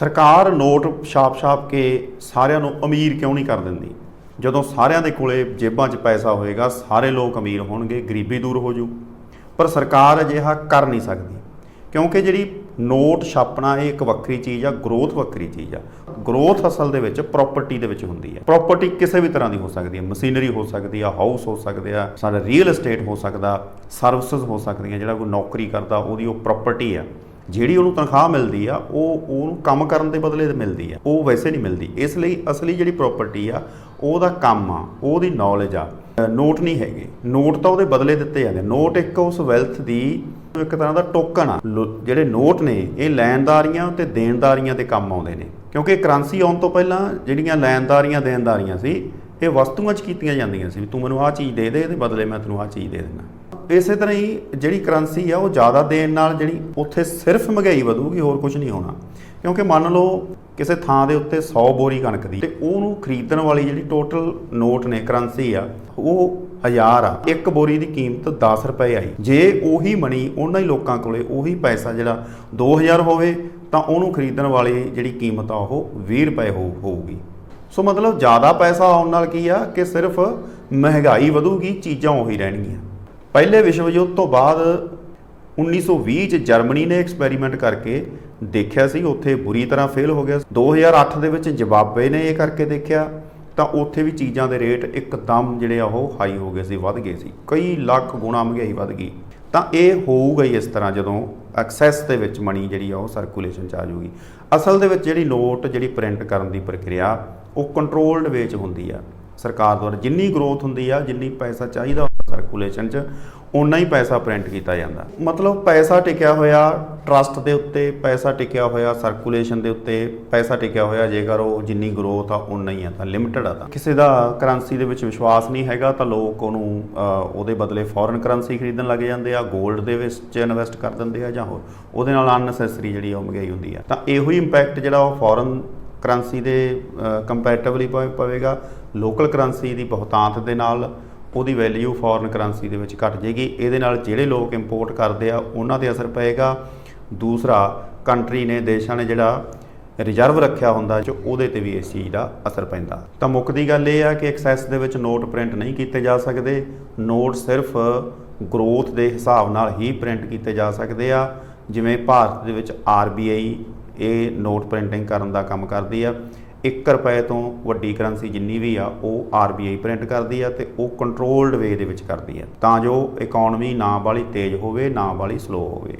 ਸਰਕਾਰ ਨੋਟ ਛਾਪ-ਛਾਪ ਕੇ ਸਾਰਿਆਂ ਨੂੰ ਅਮੀਰ ਕਿਉਂ ਨਹੀਂ ਕਰ ਦਿੰਦੀ? ਜਦੋਂ ਸਾਰਿਆਂ ਦੇ ਕੋਲੇ ਜੇਬਾਂ 'ਚ ਪੈਸਾ ਹੋਏਗਾ, ਸਾਰੇ ਲੋਕ ਅਮੀਰ ਹੋਣਗੇ, ਗਰੀਬੀ ਦੂਰ ਹੋ ਜੂ ਪਰ ਸਰਕਾਰ ਅਜਿਹਾ ਕਰ ਨਹੀਂ ਸਕਦੀ, ਕਿਉਂਕਿ ਜਿਹੜੀ ਨੋਟ ਛਾਪਣਾ ਇਹ ਇੱਕ ਵੱਖਰੀ ਚੀਜ਼ ਆ, ਗਰੋਥ ਵੱਖਰੀ ਚੀਜ਼ ਆ। ਗਰੋਥ ਅਸਲ ਦੇ ਵਿੱਚ ਪ੍ਰਾਪਰਟੀ ਦੇ ਵਿੱਚ ਹੁੰਦੀ ਹੈ ਪ੍ਰਾਪਰਟੀ ਕਿਸੇ ਵੀ ਤਰ੍ਹਾਂ ਦੀ ਹੋ ਸਕਦੀ ਹੈ ਮਸ਼ੀਨਰੀ ਹੋ ਸਕਦੀ ਆ ਹਾਊਸ ਹੋ ਸਕਦੇ ਆ, ਸਾਡਾ ਰੀਅਲ ਏਸਟੇਟ ਹੋ ਸਕਦਾ ਸਰਵਿਸਿਜ਼ ਹੋ ਸਕਦੀਆਂ, ਜਿਹੜਾ ਕੋਈ ਨੌਕਰੀ ਕਰਦਾ, ਉਹਦੀ ਉਹ ਪ੍ਰਾਪਰਟੀ ਆ। ਜਿਹੜੀ ਉਹਨੂੰ ਤਨਖਾਹ ਮਿਲਦੀ ਆ, ਉਹ ਉਹਨੂੰ ਕੰਮ ਕਰਨ ਦੇ ਬਦਲੇ ਤੇ ਮਿਲਦੀ ਆ। ਉਹ ਵੈਸੇ ਨਹੀਂ ਮਿਲਦੀ। ਇਸ ਲਈ ਅਸਲੀ ਜਿਹੜੀ ਪ੍ਰਾਪਰਟੀ ਆ, ਉਹਦਾ ਕੰਮ ਆ, ਉਹਦੀ ਨੌਲੇਜ ਆ। ਨੋਟ ਨਹੀਂ ਹੈਗੇ। ਨੋਟ ਤਾਂ ਉਹਦੇ ਬਦਲੇ ਦਿੱਤੇ ਜਾਂਦੇ ਨੋਟ ਇੱਕ ਉਸ ਵੈਲਥ ਦੀ ਇੱਕ ਤਰ੍ਹਾਂ ਦਾ ਟੋਕਨ ਆ। ਲੋ- ਜਿਹੜੇ ਨੋਟ ਨੇ, ਇਹ ਲੈਣਦਾਰੀਆਂ ਤੇ ਦੇਣਦਾਰੀਆਂ ਦੇ ਕੰਮ ਆਉਂਦੇ ਨੇ। ਕਿਉਂਕਿ ਕਰੰਸੀ ਆਉਣ ਤੋਂ ਪਹਿਲਾਂ ਜਿਹੜੀਆਂ ਲੈਣਦਾਰੀਆਂ, ਦੇਣਦਾਰੀਆਂ ਸੀ ਇਹ ਵਸਤੂਆਂ 'ਚ ਕੀਤੀਆਂ ਜਾਂਦੀਆਂ ਸੀ ਵੀ ਤੂੰ ਮੈਨੂੰ ਆਹ ਚੀਜ਼ ਦੇ ਦੇ, ਇਹਦੇ ਬਦਲੇ ਮੈਂ ਤੈਨੂੰ ਆਹ ਚੀਜ਼ ਦੇ ਦਿੰਦਾ। ਇਸੇ ਤਰ੍ਹਾਂ ਹੀ ਜਿਹੜੀ ਕਰੰਸੀ ਆ, ਉਹ ਜ਼ਿਆਦਾ ਦੇਣ ਨਾਲ ਜਿਹੜੀ ਉੱਥੇ ਸਿਰਫ ਮਹਿੰਗਾਈ ਵਧੂਗੀ, ਹੋਰ ਕੁਝ ਨਹੀਂ ਹੋਣਾ। ਕਿਉਂਕਿ ਮੰਨ ਲਓ ਕਿਸੇ ਥਾਂ ਦੇ ਉੱਤੇ 100 ਬੋਰੀ ਕਣਕ ਦੀ, ਤੇ ਉਹਨੂੰ ਖਰੀਦਣ ਵਾਲੀ ਜਿਹੜੀ ਟੋਟਲ ਨੋਟ ਨੇ ਕਰੰਸੀ ਆ, ਉਹ 1000 ਆ। ਇੱਕ ਬੋਰੀ ਦੀ ਕੀਮਤ 10 ਰੁਪਏ ਆਈ। ਜੇ ਉਹੀ ਮਣੀ ਉਹਨਾਂ ਹੀ ਲੋਕਾਂ ਕੋਲੇ, ਉਹੀ ਪੈਸਾ ਜਿਹੜਾ 2000 ਹੋਵੇ, ਤਾਂ ਉਹਨੂੰ ਖਰੀਦਣ ਵਾਲੀ ਜਿਹੜੀ ਕੀਮਤ ਆ, ਉਹ 20 ਰੁਪਏ ਹੋ, ਹੋਊਗੀ। ਸੋ ਮਤਲਬ ਜ਼ਿਆਦਾ ਪੈਸਾ ਆਉਣ ਨਾਲ ਕੀ ਆ ਕਿ ਸਿਰਫ ਮਹਿੰਗਾਈ ਵਧੂਗੀ, ਚੀਜ਼ਾਂ ਉਹੀ ਰਹਿਣਗੀਆਂ। ਪਹਿਲੇ ਵਿਸ਼ਵ ਯੁੱਧ ਤੋਂ ਬਾਅਦ 1920 ਚ ਜਰਮਨੀ ਨੇ ਐਕਸਪੈਰੀਮੈਂਟ ਕਰਕੇ ਦੇਖਿਆ ਸੀ, ਉੱਥੇ ਬੁਰੀ ਤਰ੍ਹਾਂ ਫੇਲ ਹੋ ਗਿਆ 2008 ਦੇ ਵਿੱਚ ਜ਼ਿmbabwe ਨੇ ਇਹ ਕਰਕੇ ਦੇਖਿਆ, ਤਾਂ ਉੱਥੇ ਵੀ ਚੀਜ਼ਾਂ ਦੇ ਰੇਟ ਇੱਕਦਮ ਜਿਹੜੇ ਆ ਉਹ ਹਾਈ ਹੋ ਗਏ ਸੀ, ਵੱਧ ਗਏ ਸੀ। ਕਈ ਲੱਖ ਗੁਣਾ ਮਹਿੰਗਾਈ ਵੱਧ ਗਈ। ਤਾਂ ਇਹ ਹੋਊਗਾ ਹੀ ਇਸ ਤਰ੍ਹਾਂ ਜਦੋਂ ਐਕਸੈਸ ਦੇ ਵਿੱਚ ਮਣੀ ਜਿਹੜੀ ਆ ਉਹ ਸਰਕੂਲੇਸ਼ਨ ਚ ਆ ਜਾਊਗੀ। ਅਸਲ ਦੇ ਵਿੱਚ ਜਿਹੜੀ ਨੋਟ ਜਿਹੜੀ ਪ੍ਰਿੰਟ ਕਰਨ ਦੀ ਪ੍ਰਕਿਰਿਆ ਉਹ ਕੰਟਰੋਲਡ ਵੇ 'ਚ ਹੁੰਦੀ ਆ। ਸਰਕਾਰ ਦੁਆਰਾ ਜਿੰਨੀ ਗਰੋਥ ਹੁੰਦੀ ਆ, ਜਿੰਨੀ ਪੈਸਾ ਚਾਹੀਦਾ ਸਰਕੂਲੇਸ਼ਨ 'ਚ ਉਨਾ ਹੀ ਪੈਸਾ ਪ੍ਰਿੰਟ ਕੀਤਾ ਜਾਂਦਾ। ਮਤਲਬ ਪੈਸਾ ਟਿਕਿਆ ਹੋਇਆ ਟਰਸਟ ਦੇ ਉੱਤੇ, ਪੈਸਾ ਟਿਕਿਆ ਹੋਇਆ ਸਰਕੂਲੇਸ਼ਨ ਦੇ ਉੱਤੇ, ਪੈਸਾ ਟਿਕਿਆ ਹੋਇਆ ਜੇਕਰ ਉਹ ਜਿੰਨੀ ਗਰੋਥ ਆ ਉਨਾ ਹੀ ਆ, ਤਾਂ ਲਿਮਟਿਡ ਆ ਤਾਂ। ਕਿਸੇ ਦਾ ਕਰੰਸੀ ਦੇ ਵਿੱਚ ਵਿਸ਼ਵਾਸ ਨਹੀਂ ਹੈਗਾ, ਤਾਂ ਲੋਕ ਉਹਨੂੰ ਉਹਦੇ ਬਦਲੇ ਫੋਰਨ ਕਰੰਸੀ ਖਰੀਦਣ ਲੱਗ ਜਾਂਦੇ ਆ 골ਡ ਦੇ ਵਿੱਚ ਇਨਵੈਸਟ ਕਰ ਦਿੰਦੇ ਆ ਜਾਂ ਹੋਰ। ਉਹਦੇ ਨਾਲ ਅਨਨੈਸੈਸਰੀ ਜਿਹੜੀ ਆ ਉਹ ਮਹਿੰਗਾਈ ਹੁੰਦੀ ਆ। ਤਾਂ ਇਹੋ ਹੀ ਇੰਪੈਕਟ ਜਿਹੜਾ ਉਹ ਫੋਰਨ ਕਰੰਸੀ ਦੇ ਕੰਪੈਰੀਟਿਵਲੀ ਪਵੇਗਾ। ਲੋਕਲ ਕਰੰਸੀ ਦੀ ਬਹੁਤਾਂਤ ਦੇ ਨਾਲ ਉਹਦੀ ਵੈਲਿਊ ਫੋਰਨ ਕਰੰਸੀ ਦੇ ਵਿੱਚ ਘਟ ਜਾਏਗੀ। ਇਹਦੇ ਨਾਲ ਜਿਹੜੇ ਲੋਕ ਇੰਪੋਰਟ ਕਰਦੇ ਆ, ਉਹਨਾਂ ਤੇ ਅਸਰ ਪਏਗਾ। ਦੂਸਰਾ ਕੰਟਰੀ ਨੇ, ਦੇਸ਼ਾਂ ਨੇ ਜਿਹੜਾ ਰਿਜ਼ਰਵ ਰੱਖਿਆ ਹੁੰਦਾ ਜੋ ਉਹਦੇ ਤੇ ਵੀ ਇਸ ਚੀਜ਼ ਦਾ ਅਸਰ ਪੈਂਦਾ। ਤਾਂ ਮੁੱਖ ਦੀ ਗੱਲ ਇਹ ਆ ਕਿ ਐਕਸੈਸ ਦੇ ਵਿੱਚ ਨੋਟ ਪ੍ਰਿੰਟ ਨਹੀਂ ਕੀਤੇ ਜਾ ਸਕਦੇ। ਨੋਟ ਸਿਰਫ ਗਰੋਥ ਦੇ ਹਿਸਾਬ ਨਾਲ ਹੀ ਪ੍ਰਿੰਟ ਕੀਤੇ ਜਾ ਸਕਦੇ ਆ। ਜਿਵੇਂ ਭਾਰਤ ਦੇ ਵਿੱਚ RBI ਇਹ ਨੋਟ ਪ੍ਰਿੰਟਿੰਗ ਕਰਨ ਦਾ ਕੰਮ ਕਰਦੀ ਆ। 1 ਰੁਪਏ ਤੋਂ ਵੱਡੀ ਕਰੰਸੀ ਜਿੰਨੀ ਵੀ ਆ, ਉਹ RBI ਪ੍ਰਿੰਟ ਕਰਦੀ ਆ ਤੇ ਉਹ ਕੰਟਰੋਲਡ ਵੇ ਦੇ ਵਿੱਚ ਕਰਦੀ ਆ। ਤਾਂ ਜੋ ਇਕਨੋਮੀ ਨਾ ਵਾਲ਼ੀ ਤੇਜ਼ ਹੋਵੇ, ਨਾ ਵਾਲ਼ੀ ਸਲੋ ਹੋਵੇ।